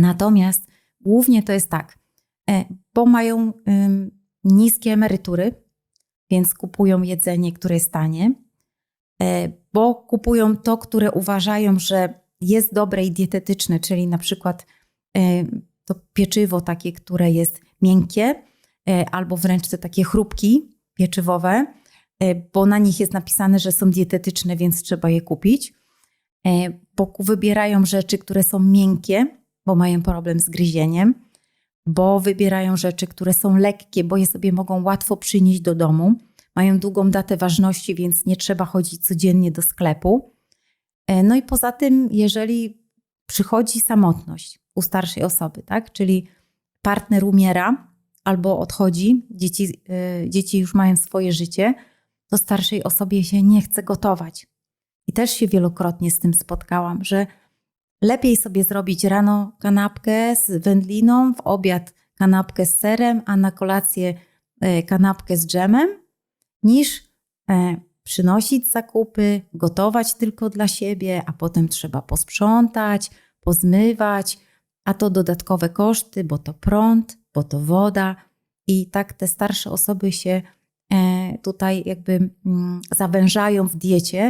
Natomiast głównie to jest tak, e, bo mają niskie emerytury, więc kupują jedzenie, które jest tanie, e, bo kupują to, które uważają, że jest dobre i dietetyczne, czyli na przykład e, to pieczywo takie, które jest miękkie, albo wręcz te takie chrupki pieczywowe, bo na nich jest napisane, że są dietetyczne, więc trzeba je kupić. Bo wybierają rzeczy, które są miękkie, bo mają problem z gryzieniem, bo wybierają rzeczy, które są lekkie, bo je sobie mogą łatwo przynieść do domu. Mają długą datę ważności, więc nie trzeba chodzić codziennie do sklepu. E, No i poza tym, jeżeli przychodzi samotność u starszej osoby, tak? czyli partner umiera albo odchodzi, dzieci, e, dzieci już mają swoje życie, to starszej osobie się nie chce gotować. I też się wielokrotnie z tym spotkałam, że lepiej sobie zrobić rano kanapkę z wędliną, w obiad kanapkę z serem, a na kolację e, kanapkę z dżemem, niż e, przynosić zakupy, gotować tylko dla siebie, a potem trzeba posprzątać, pozmywać, a to dodatkowe koszty, bo to prąd, bo to woda. I tak te starsze osoby się e, tutaj jakby mm, zawężają w diecie,